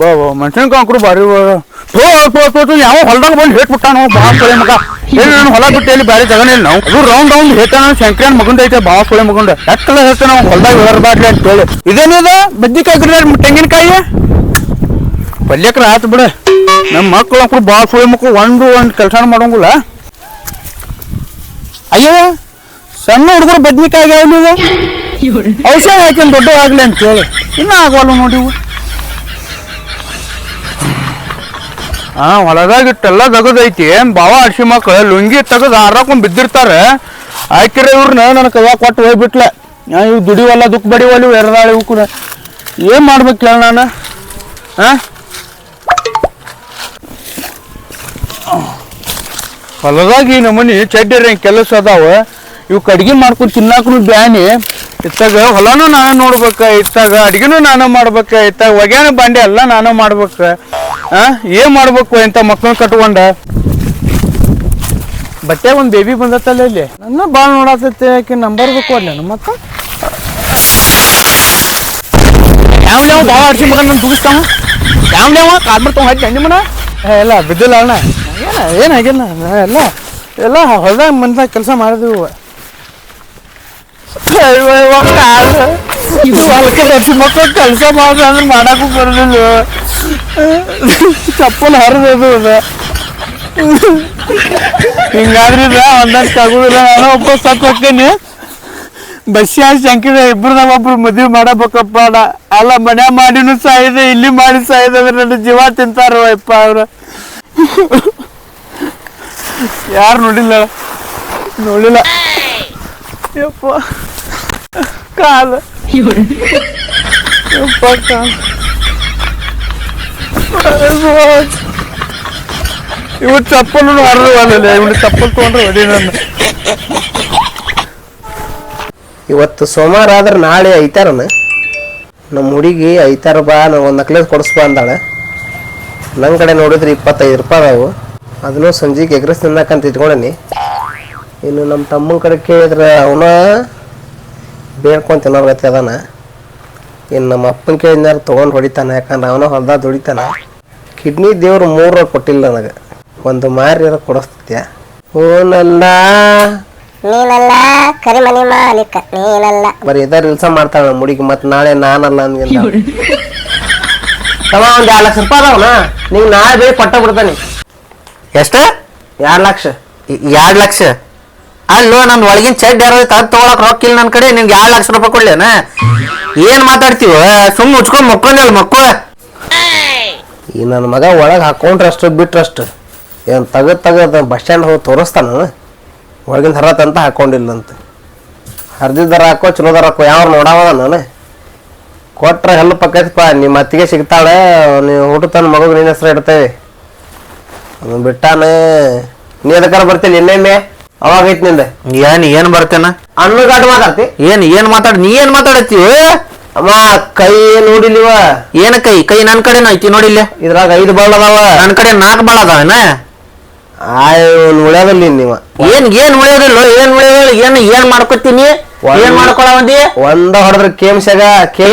ಬಾ ಬಾ ಮೆಣಸಿನ್ಕಾಯಿ ಅಂಕರು ಭಾರಿ ತೋ ಯಾವ ಹೊಲ್ದಾಗ ಬಂದು ಹೇಟ್ಬಿಟ್ಟಾನ ಬಾ, ಕೊಳೆ ಮಗ. ಏನು ನಾನು ಹೊಲ ಬಿಟ್ಟು ಎಲ್ಲಿ ಬೇರೆ ಜಗನೇ ಇಲ್ಲ ನಾವು ಅದು ರೌಂಡ್ ರೌಂಡ್ ಹೇಳ್ತಾನ ಶಂಕರನ್ ಮಗಂದ ಐತೆ, ಬಾ, ಕೊಳೆ ಮಗಂದ. ಎಕ್ಕಲ ಹೇಳ್ತಾನ ನಾವು ಹೊಲ್ದಾಗ ಅಂತ ಹೇಳಿ. ಇದೇನಿದ ಬದ್ನಿಕಾಯಿ ತೆಂಗಿನಕಾಯಿ? ಪಲ್ಯಕ್ರ ಆತು ಬಿಡ. ನಮ್ಮ ಮಕ್ಕಳು ಅಂಕರು ಬಾ, ಕೊಳೆ ಮಕ್ಕಳು ಒಂದು ಒಂದು ಕೆಲಸ ಮಾಡೋಂಗಿಲ್ಲ. ಅಯ್ಯೋ, ಸಣ್ಣ ಹುಡುಗರು ಬದ್ನಿಕಾಯಿ ಆಗ್ಯಾವ ನೀವು? ಔಷಧ ಹಾಕಿ ದೊಡ್ಡ ಆಗ್ಲಿ ಅಂತ ಹೇಳಿ. ಇನ್ನೂ ಆಗವಲ್ಲ ನೋಡಿ ಹಾ ಹೊಲದಾಗ ಇಟ್ಟೆಲ್ಲ ತೆಗದೈತಿ ಬಾವ ಅರ್ಶಿ ಮಕ್ಳು? ಲುಂಗಿ ತೆಗೆದು ಹಾರಾಕೊಂಡ್ ಬಿದ್ದಿರ್ತಾರೆ. ಆಯ್ಕೆ ಇವ್ರನ್ನ ನನ್ನ ಕೈಯಾಗ ಕೊಟ್ಟು ಹೋಗ್ಬಿಟ್ಲೆ. ಇವ್ ದುಡಿವಲ್ಲ, ದುಃಖ ಬಡಿವಲ್ಲ, ಇವು ಎರದಾಳಿ ಇವು ಕೂಡ. ಏನ್ ಮಾಡ್ಬೇಕು ಹೇಳ ನಾನು? ಹಾಂ ಹೊಲದಾಗ ಈ ನಮ್ಮನೆ ಚಡ್ಡಿರ ಕೆಲಸ ಅದಾವ? ಇವು ಕಡ್ಗಿ ಮಾಡ್ಕೊಂಡು ತಿನ್ನಾಕನು ಬ್ಯಾನಿ. ಇತ್ತಾಗ ಹೊಲನು ನಾನು ನೋಡ್ಬೇಕ ಇತ್ತಾಗ ಅಡ್ಗಿನೂ ನಾನು ಮಾಡ್ಬೇಕ ಇತ್ತಾಗ ಒಗ್ಯಾನ ಬಾಂಡೆ ಎಲ್ಲ ನಾನು ಮಾಡ್ಬೇಕ. ಆ ಏನ್ ಮಾಡ್ಬೇಕು ಇಂಥ ಮಕ್ಕಳು ಕಟ್ಕೊಂಡ. ಬಟ್ಟೆ ಒಂದ್ ಬೇಬಿ ಬಂದತ್ತಲ್ಲ ಇಲ್ಲಿ. ನನ್ನ ಬಾಳ್ ನೋಡತೈತಿ ಯಾಕೆ ನಂಬರ್ ಬೇಕು ಅಲ್ಲ ನಮ್ಮ ಮತ್ತ ಯಾವ ಯಾವ ಭಾಳ ಆಡ್ಸಿ ಮಗ ನಾನು ತುಗಿಸ್ತಾವ ಯಾವ ಯಾವ ಕಾದ್ಬಿಡ್ ತೊಗೊಂಡ್ ಹಾಕಿ ಅಂಡಿ ಮನ ಎಲ್ಲ ಬಿದ್ದಿಲ್ಲ ಅಣ್ಣ. ಏನ ಏನಾಗಿಲ್ಲ ಎಲ್ಲ ಎಲ್ಲ ಹೊಲ್ದಾಗ ಮನ್ದಾಗ ಕೆಲಸ ಮಾಡಿದ್ವಿ. ಹೊಲಕ್ಕೆ ಅಡ್ಸಿ ಮಕ್ಕಳು ಕೆಲಸ ಮಾಡ್ರಿ ಅಂದ್ರೆ ಮಾಡಕ್ಕೂ ಬರೋದಿಲ್ಲ ಚಪ್ಪಲ್ ಹರಿದದು ಅದ ಹಿಂಗಾದ್ರಿ ಒಂದಷ್ಟು ಆಗುದಿಲ್ಲ ನಾನು ಒಬ್ಬ ಸತ್ ಹೋಗ್ತೀನಿ ಬಸ್ಸಿ ಆ ಶಂಕಿದ ಇಬ್ಬರದಾಗ ಒಬ್ರು ಮದ್ವೆ ಮಾಡಬೇಕಪ್ಪ ಅಲ್ಲ ಮನೆ ಮಾಡಿನೂ ಸಾಯಿದೆ ಇಲ್ಲಿ ಮಾಡಿ ಸಾಯಿದೆ ಅಂದ್ರೆ ನನ್ನ ಜೀವ ತಿಂತಾರ ಅಪ್ಪ ಅವ್ರ ಯಾರು ನೋಡಿಲ್ಲ? ನೋಡಿಲ್ಲ. ಯಪ್ಪ. ಕಾಲ ಇವ್ ಚಪ್ಪಲು ಹರಿದವಲ್ಲ ಇವ್ನ ಚಪ್ಪಲ್ ತಗೊಂಡ್ರೆ ಹೊಡಿ ನನ್ನ ಇವತ್ತು ಸೋಮವಾರ ಆದ್ರೆ ನಾಳೆ ಐತಾರನ ನಮ್ಮ ಹುಡುಗಿ ಐತಾರ ಬಾ ನಾವು ಒಂದು ನಕ್ಲೇಸ್ ಕೊಡಿಸ್ಬಾ ಅಂದಾಳೆ. ನನ್ನ ಕಡೆ ನೋಡಿದ್ರೆ ಇಪ್ಪತ್ತೈದು ರೂಪಾಯಿ ಅದಾವು. ಅದನ್ನು ಸಂಜೆಗೆ ಎಗ್ರೆಸ್ ತಿನ್ನಕಂತ ಇಟ್ಕೊಂಡೇನಿ. ಇನ್ನು ನಮ್ಮ ತಮ್ಮನ ಕಡೆ ಕೇಳಿದ್ರೆ ಅವನ ಬೇಡ್ಕೊಂಡು ತಿನ್ನೋರ್ಗತಿ ಅದಾನ? ಇನ್ನು ನಮ್ಮ ಅಪ್ಪನ ಕೇಳಿದ್ನಾರ ತೊಗೊಂಡು ಹೊಡಿತಾನೆ ಯಾಕಂದ್ರೆ ಅವನ ಹೊಲ್ದಾಗ ದುಡಿತಾನ. ಕಿಡ್ನಿ ದೇವ್ರು ಮೂರು ಕೊಟ್ಟಿಲ್ಲ ನನಗೆ. ಒಂದು ಮಾರಿ ಕೊಡಿಸ್ತಿದ್ಯಾ? ಓನಲ್ಲ ನೀನಲ್ಲ ಕರಿಮನಿ ಮಾಲೀಕ ನೀನಲ್ಲ. ಬರೀ ಇದ ರಿಲ್ಸ ಮಾಡ್ತಾಳ ಮುಡಿಗೆ ಮತ್ತೆ ಮತ್ ನಾಳೆ ನಾನಲ್ಲ ಅಂದ್ಗಿಂದ ತಮ್ಮ ಒಂದು ಎರಡು ಲಕ್ಷ ರೂಪಾಯಿ ಅದಾವನ? ನೀವು ನಾಳೆ ಬೇಗ ಕೊಟ್ಟ ಬಿಡ್ತಾನೆ. ಎಷ್ಟು? ಎರಡು ಲಕ್ಷ. ಎರಡು ಲಕ್ಷ. ಅಲ್ಲೋ ನನ್ನ ಒಳಗಿನ ಚೆಡ್ ಯಾರು ತಗ್ ತಗೊಳಕ್ ರೊಕ್ಕ ಇಲ್ಲ ನನ್ನ ಕಡೆ ನಿಮ್ಗೆ ಎರಡು ಲಕ್ಷ ರೂಪಾಯಿ ಕೊಡ್ಲೇನ? ಏನ್ ಮಾತಾಡ್ತೀವ? ಸುಮ್ಮ ಮುಚ್ಕೊಂಡ್ ಮಕ್ಕೊಂಡಲ್ಲ ಮಕ್ಕಳ. ಈ ನನ್ನ ಮಗ ಒಳಗೆ ಹಾಕೊಂಡ್ರಷ್ಟು, ಬಿಟ್ರಷ್ಟು, ಏನ್ ತಗದ್ ತಗದ್ ಬಸ್ ಸ್ಟ್ಯಾಂಡ್ ಹೋಗಿ ತೋರಿಸ್ತಾನ? ಒಳಗಿನ ಹರತ್ ಅಂತ ಹಾಕೊಂಡಿಲ್ಲ ಅಂತ ಹರಿದಿದ್ದರ ಹಾಕೋ ಚಲೋದರ ಹಾಕೋ ಯಾವ ನೋಡಾವದ ನಾನು? ಕೊಟ್ರ ಹೆಲ್ಪ್ ಆಕೈತಿಪ್ಪ ನಿಮ್ಮ ಅತ್ತಿಗೆ ಸಿಗ್ತಾಳೆ, ನೀವು ಊಟ ತನ್ನ ಮಗು ನಿನ್ನ ಹೆಸರು ಇಡ್ತೇವೆ. ಬಿಟ್ಟಾನೆ, ನೀ ಅದಕ್ಕಾರ ಬರ್ತೀನಿ ಇನ್ನೊಮ್ಮೆ? ಅವಾಗ ಐತಿ ನಿಂದ. ಏನ್ ಏನ್ ಬರ್ತೇನ? ಅನ್ನಗಾಟ ಮಾತಾಡ್ತಿ? ಏನ್ ಏನ್ ಮಾತಾಡ್ ನೀ ಏನ್ ಮಾತಾಡತ್ತಿ? ಅಮ್ಮ ಕೈ ನೋಡಿಲಿವ ಏನ ಕೈ? ಕೈ ನನ್ ಕಡೆನ ಐತಿ ನೋಡಿಲ್ಲ? ಇದ್ರಾಗ ಐದು ಬಾಳ್ ಅದಾವ. ನನ್ ಕಡೆ ನಾಲ್ಕು ಬಾಳ ಅದಾವನ ಆಯ್ ಉಳ್ಯಾದಲ್ಲಿ ನೀವ ಏನ್ ಏನ್ ಉಳಿಯೋದಿಲ್ಲ ಏನ್ ಉಳಿಯೋದಿಲ್ಲ ಏನ್ ಏನ್ ಮಾಡ್ಕೊತೀನಿ ಏನ್ ಮಾಡ್ಕೊಳ ಒಂದಿ? ಹೊಡೆದ್ರ ಕೇಮ್ಸ್ಯಾಗ ಕೇಮ್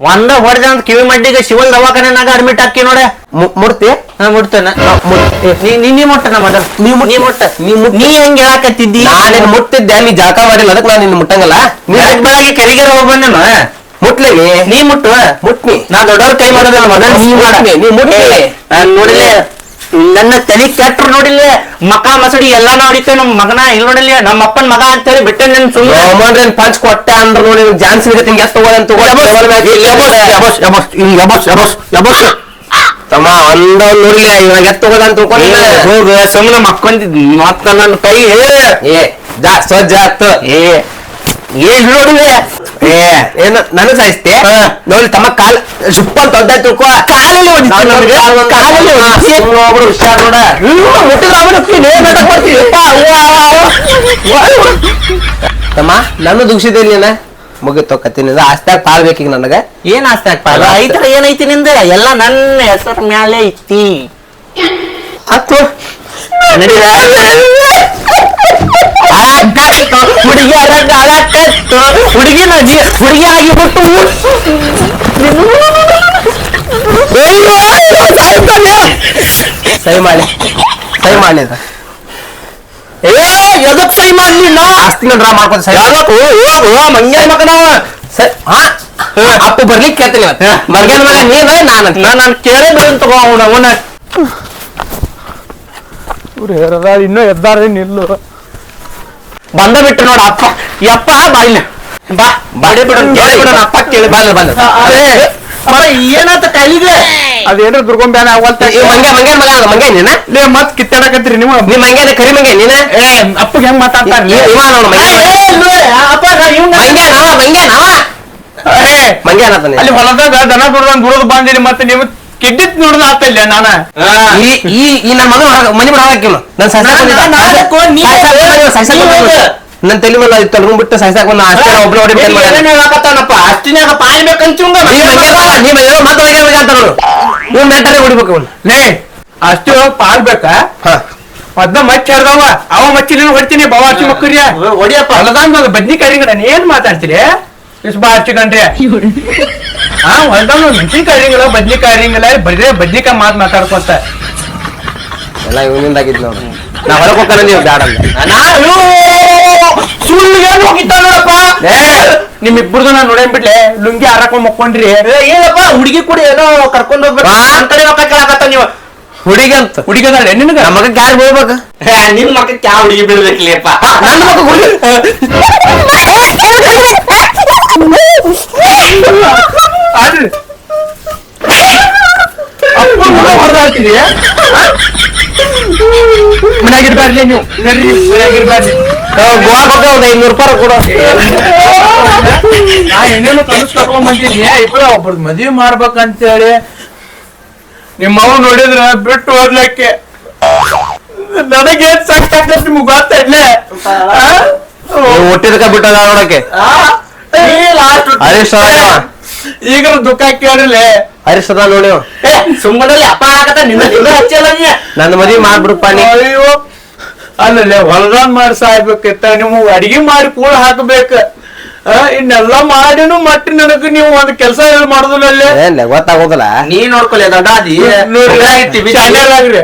ಒಂದ ಹೊಡೆದ ಅಂತ ಕಿವಿ ಮಡ್ಡಿಗೆ ಶಿವಲ್ ದವಾಖಾನೆನಾಗ ಅಡ್ಮಿಟ್ ಹಾಕಿ ನೋಡೆ. ಮುಡ್ತಿ ಹಾ ಮುಟ್ತೇನ. ನೀ ಮುಟ್ಟನ ಮೊದಲು ನೀ ನೀ ಮುಟ್ಟ. ನೀ ಮುಟ್- ನೀ ಹೆಂಗ್ ಹೇಳಾಕತ್ತಿದ್ದಿ? ನಾನೇನ್ ಮುಟ್ಟಿದ್ದೆ ನೀ ಜಾಕ ಮಾಡಿಲ್ಲ ಅದಕ್ಕೆ ನಾನು ನಿನ್ನ ಮುಟ್ಟಂಗಲ್ಲ. ನೀ ಬೆಳಗ್ ಬೆಳಗ್ಗೆ ಕರಿಗೆರ ಹೋಗಿ ಬಂದೇನ? ಮುಟ್ಲಿ ನೀ. ಮುಟ್ಟು. ಮುಟ್ನಿ. ನಾ ದೊಡ್ಡವ್ರ ಕೈ ಮಾಡೋದಲ್ಲ ಮೊದಲು ನೀ ಮುಟ್ನಿ, ನೀ ಮುಟ್ನಿ. ನೋಡಿಲ್ಲ. ನನ್ನ ತಲೆ ಕೆಟ್ರು ನೋಡಿಲ್ಲ ಮಕ ಮಸಡಿ ಎಲ್ಲ ನೋಡಿತ್ತೆ ನಮ್ ಮಗನ ಇಲ್ಲಿ ನೋಡಿಲ್ಲ ನಮ್ಮ ಅಪ್ಪನ ಮಗ ಅಂತೇಳಿ ಬಿಟ್ಟೆ ನನ್ ಸುಮ್ಮನೆ ಪಂಚ್ ಕೊಟ್ಟ ಅಂದ್ರ ನೋಡಿ ಜಾನ್ಸಿ ಹಿಂಗೆ ತಗೋದಂತ ತಮ್ಮ ಒಂದ ನೋಡಿಲ್ಲ ಇವಾಗ ಎತ್ತ ಹೋಗೋದಂತ ತಿಳ್ಕೊಂಡಿಲ್ಲ ಹೋಗ ಸುಮ್ಮನೆ ಮಕ್ಕೊಂದಿದ್ ಮತ್ತ ನನ್ನ ಕೈ ಏ. ಜಾ ಸ್ವಜ್ಜ ಆತು. ಏ. ಏನ್ ನೋಡಿದೆ ಏ. ಏನು ನನಗ್ ಸಾಯಿಸ್ತೆ ನೋಡಿ ತಮ್ಮ ಕಾಲ್ ಸುಪ್ಪಲ್ ತಿಳ್ಕೊ ಕಾಲಲ್ಲಿ. ಕಾಲಲ್ಲಿ ಹೊಡಿತು. ಒಬ್ರು ಹುಷಾರ್ ನೋಡ. ಮುಟ್ಟಿದ್ರೆ ಅವನು ನಾಟಕ ಮಾಡ್ತೀವಿ ತಮ್ಮ ನನ್ನ ದುಗ್ಸಿದೆ ನೀನ ಮುಗಿತು ಕತ್ತಿನಿಂದ ಆಸ್ತ್ಯಾಗ ಪಾಲ್ ಬೇಕೀಗ ನನಗ. ಏನ್ ಆಸ್ತಿ ಆಗ್ತಾರ ಐತರ ಏನೈತಿ ನಿಂದ? ಎಲ್ಲ ನನ್ನ ಹೆಸರ ಮ್ಯಾಲೆ ಐತಿ. ಹತ್ತು. ಹುಡುಗಿ ಅಳಕತ್ತು ಹುಡುಗಿ ಹುಡುಗಿ ಆಗಿಬಿಟ್ಟು ಸಹಿ ಮಾಡಿ ಸೈ ಮಾಡಿ ಏ ಎದಕ್ ಸೈ ಮಾಡ್ಲಿ ನಾ ಆಸ್ತಿನ ಡ್ರಾ ಮಾಡ್ಕೊಂಡು ಸೈ ಯಾವತ್ತು ಓ ಮಂಗ್ಯ ಸ- ಹಾ ಅಪ್ಪ ಬರ್ಲಿಕ್ಕೆ ಕೇಳ್ತೀನಿ ಇವತ್ತು. ಮರ್ಗ್ಯಾನ ಮಗ ನೀನ ನಾನು ನಾನು ನಾನು ಕೇಳೇ ಬೇರೆ ತಗೋ ಅವನ ಅವನ. ಇವ್ರು ಹೇರದ ಇನ್ನೂ ಎದ್ದಾರ ನಿಲ್ಲು. ಬಂದ ಬಿಟ್ಟು ನೋಡ ಅಪ್ಪ. ಯಪ್ಪ ಬಾಯಿನ ಬಾ ಬಾಡಿ ಬಿಡು ಕೇಳಿ ಬಿಡು ಅಪ್ಪ ಕೇಳಿ ಬಂದ ಬಂದ. ಏನಾತ ಕೈಗೆ? ಅದೇನೋ ದುರ್ಗೊಂಬ್ಯಾನ ಅವಲ್ತ ಇವ್ ಮಂಗ್ಯ ಮಂಗ್ಯಾನ ಮಗ ಅದ ನೀನ? ಲೇ ಮತ್ ಕಿತ್ತಾಡಕತ್ರಿ ನೀವು? ನೀ ಮಂಗ್ಯಾನ ಕರಿ ಮಂಗೇ ನೀನ? ಏ ಅಪ್ಪಗೆ ಹೆಂಗ್ ಮಾತಾಡ್ತಾರ ಇ- ಇವ ನೋಡು ಮಂಗ್ಯ. ಅಪ್ಪ ಮಂಗ್ಯ ನಾವ ಮಂಗ್ಯ ನಾವ? ಮಂಗ್ಯ ಅನ್ನತಾನೆ ಅಲ್ಲಿ ಹೊಲದಾಗ ದನ ದುಡ್ದಂಗ್ ದುಡ್ದು ಬಂದಿರಿ ಮತ್ತೆ ನೀವು ಕಿಡ್ಡಿತ್ ಆತ ಆತಲ್ಲ ನಾನ? ಈ ಈ ಈ ನನ್ನ ಮಗನ ಮನಿ ಬಿಡ ಹಾಕಿನು ನನ್ನ. ಹೋಗು. ನನ್ನ ತಲೆ ಮೇಲೆ ಅದು ಬಂದ ಅಷ್ಟೇ ಒಬ್ಳು ಹೊಡಿ ಏನ್ ಹೇಳಕತ್ತಾನಪ್ಪ? ಅಷ್ಟಿನಾಗ ಪಾಯ್ಬೇಕಂತಿವಂಗ ನೀ ಮಂಗ್ಯ ಬಾ, ನೀ ಮಂಗ್ಯ ಬಾ, ಮತ್ತೆ ಅಂತ ನೋಡು. ಹೊಡಿಬೇಕು ಇವ್ನು ಲೇ ಅಷ್ಟು ಪಾಲ್ಬೇಕ ಹಾ. ಅದ್ನ ಮಚ್ಚ ಹರ್ದವ ಅವ ಮಚ್ಚಿ ನೀನು ಹೊಡ್ತೀನಿ ಬಾವ ಹಚ್ಚಿ ಮಕ್ಕರಿಯ. ಹೊಡಿಯಪ್ಪ. ಹೊಲದಂಗ ಬದ್ನಿಕಾಯಿ ಗಿಡ ಏನ್ ಮಾತಾಡ್ತೀರಿ ಇಸ್ ಬಾ ಹಚ್ಚಿಕಂಡ್ರಿ ಹಾ ಹೊಲ್ದಾಗ ಮೆಣಸಿನ್ಕಾಯಿ ರಿಂಗಲ್ಲ ಬದ್ನಿಕಾಯಿ ರಿಂಗಲ್ಲ ಬರೀ ಬದ್ನಿಕಾಯಿ ಮಾತ್ ಮಾತಾಡ್ಕೊಂತ ಎಲ್ಲ ಇವನಿಂದ ಆಗಿದ್ ನೋಡು. ನಾ ಹೊರಗೆ ಹೋಗ್ತಾನೆ ನೀವು ಬ್ಯಾಡ. ನಾನು ಸುಳ್ಳು ಏನು ಹೋಗಿದ್ದಾನಪ್ಪ ನೋಡಪ್ಪ. ಏ ನಿಮ್ಮಿಬ್ಬರದು ನಾನು ನೋಡೇನ್ ಬಿಡ್ಲೆ? ಲುಂಗಿ ಹಾರಾಕೊಂಡ್ ಮಕ್ಕೊಂಡ್ರಿ. ಏನಪ್ಪ ಹುಡುಗಿ ಕೂಡ ಏನೋ ಕರ್ಕೊಂಡು ಹೋಗ್ಬೇಕು. ಕೇಳಾಕತ್ತ ರೊಕ್ಕ ಕೇಳಕತ್ತ ನೀವು. ಹುಡುಗಿ ಅಂತ? ಹುಡುಗಿ ನಿನಗ? ನಮ್ಮ ಮಗ ಯಾರು ಬೀಳ್ಬೇಕು? ನಿಮ್ ನಿನ್ ಕ್ಯಾ ಯಾವ ಹುಡುಗಿ ಬೀಳ್ಬೇಕಿಲ್ಲಪ್ಪ ನನ್ನ ಮಗ ಹುಡುಗಿ ಮನ್ಯಾಗಿರ್ಬಾರ್ಲಿ ನೀವು. ಸರಿ ಮನ್ಯಾಗಿರ್ಬಾರ್ಲಿ ಗೋವಾ ಕೊಟ್ಟು ಒಂದು ಐನೂರು ರೂಪಾಯಿ ಕೊಡು ನಾ ಏನೇನು ಕನಸು ಕಟ್ಕೊಂಡ್ ಬಂದಿನಿ ಇಬ್ರು ಒಬ್ರದ್ ಮದ್ವಿ ಮಾಡ್ಬೇಕಂತೇಳಿ. ನಿಮ್ಮ ಅವ್ ನೋಡಿದ್ರ ಬಿಟ್ಟು ಹೋಗ್ಲಕ್ಕೆ ನನಗೆ ಸಾಕಾಗ್ತೈತಿ ನಿಮ್ಗೆ ಗೊತ್ತಿಡ್ಲೆ ನೀವು ಹುಟ್ಟಿದಕ್ಕ ಬಿಟ್ಟದ ನೋಡಕ್ಕೆ? ಹರೀಶ್. ಈಗ ದುಃಖ ಕೇಳಿಲ್ಲ ಹರೀಶ್ ಅದ ನೋಡಿ. ಸುಮ್ಮನೆ ಅಪ್ಪ ಆಗತ್ತ ನಿನ್ನ ಹಚ್ಚಲ್ಲ ನನ್ನ ಮದ್ವಿ ಮಾಡ್ಬಿಡಪ್ಪ ನೀ ಅಲ್ಲಲ್ಲೇ ಹೊಲದಾನ್ ಮಾಡಿ ಸಾಯ್ಬೇಕಿತ್ತ ನೀವು ಅಡಿಗೆ ಮಾಡಿ ಕೂಳ ಹಾಕಬೇಕ. ಆ, ಇನ್ನೆಲ್ಲ ಮಾಡಿನೂ ಮಟ್ಟಿ ನನಗ ನೀವು ಒಂದ್ ಕೆಲಸ ಹೇಳಿ ಮಾಡುದಿಲ್ಲ ಅಲ್ಲೇ? ಗೊತ್ತಾಗೋದಿಲ್ಲ. ನೀ ನೋಡ್ಕೊಳ್ಳಿ ದೊಡ್ಡಾದಿ. ಚಾನೆಲ್ ಆಗ್ರಿ.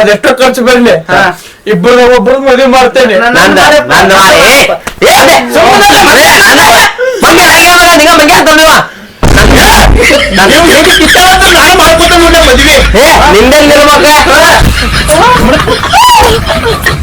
ಅದೆಷ್ಟೋ ಖರ್ಚು ಬರ್ಲಿ. ಇಬ್ಬರ ಒಬ್ಬರ ಮದುವೆ ಮಾಡ್ತೇನೆ. ಮದುವೆ ನಂದ. ನಂದ- ಮಾಡ್ಕೊತ ಮದ್ವೆ. ಏ, ನಿಂದೆಲ್ಲಿ Oh, my God.